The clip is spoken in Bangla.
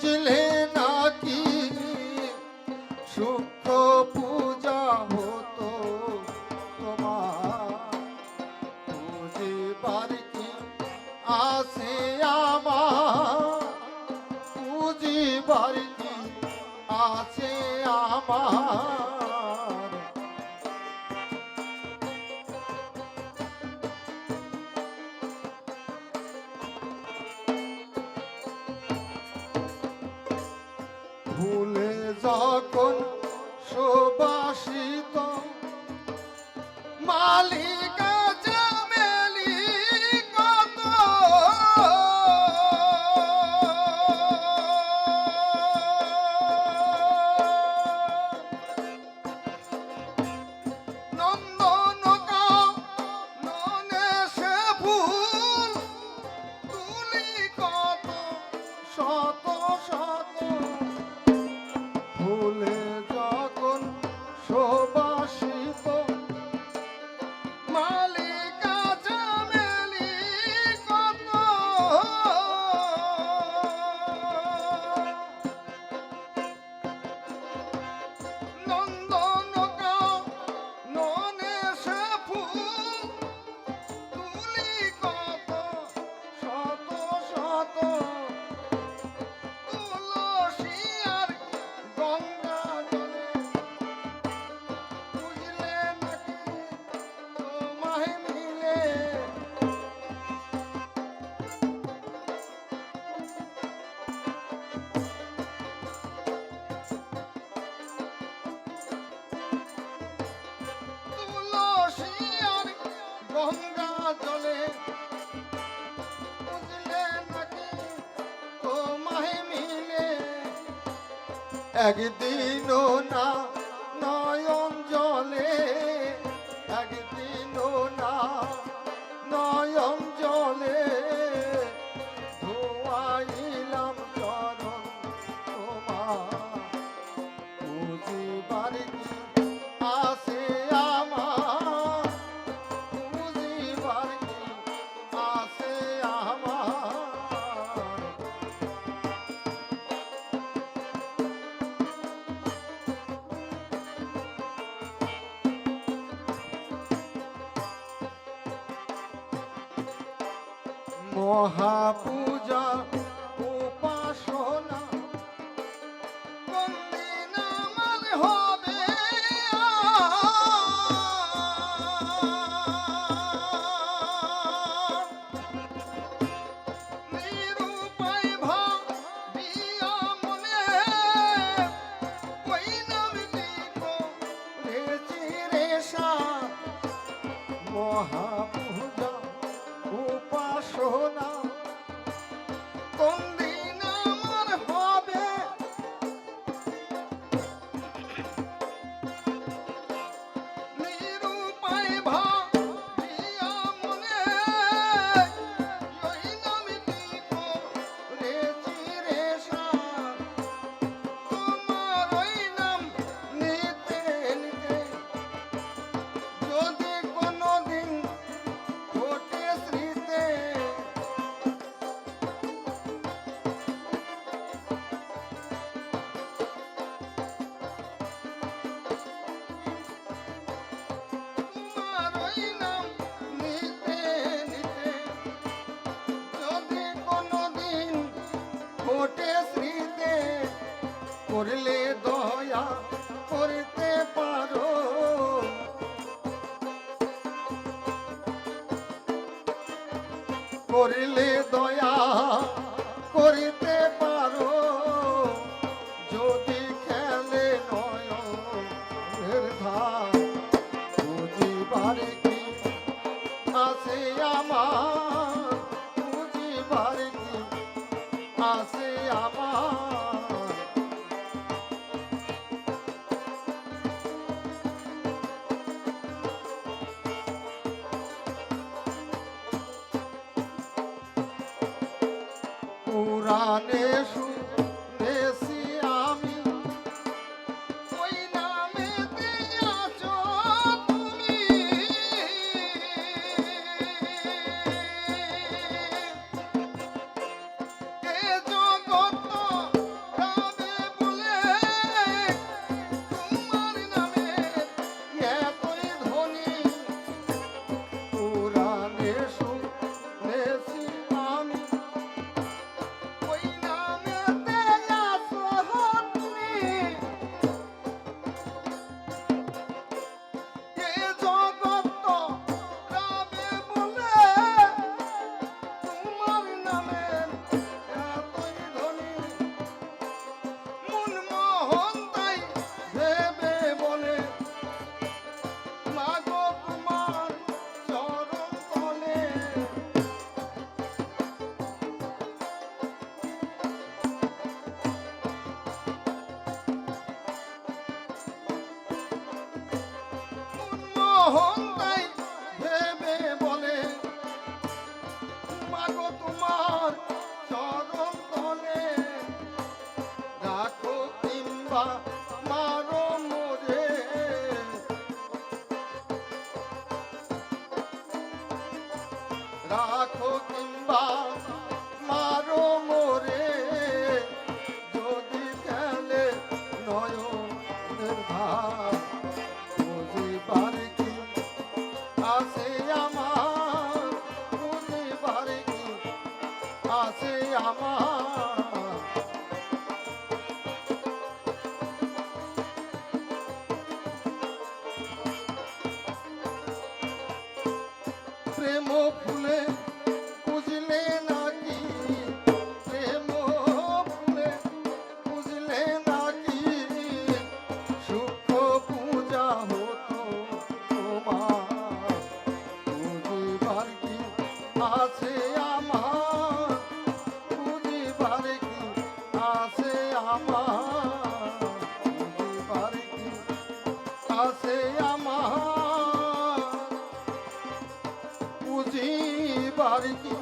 বুঝলে নাকি? সূক্ষ্ম পূজা হতো তোমার। বুঝিবার কি আসে আমার? বুঝিবার কি আসে আমার? যখন জলে বুঝলে একদিনও না মহাপূজা করিলে দয়া করিতে পারো। যদি খেলে নয়ের ধার বুঝিবার কি আছে আমার? প্রাণে সু তাই ভেবে বলে মাগো তোমার চরণ তলে রাখো কিংবা মারো মোরে। রাখো কিংবা আছে আমার। প্রেম ফুলে আছে আমার। বুঝিবার কি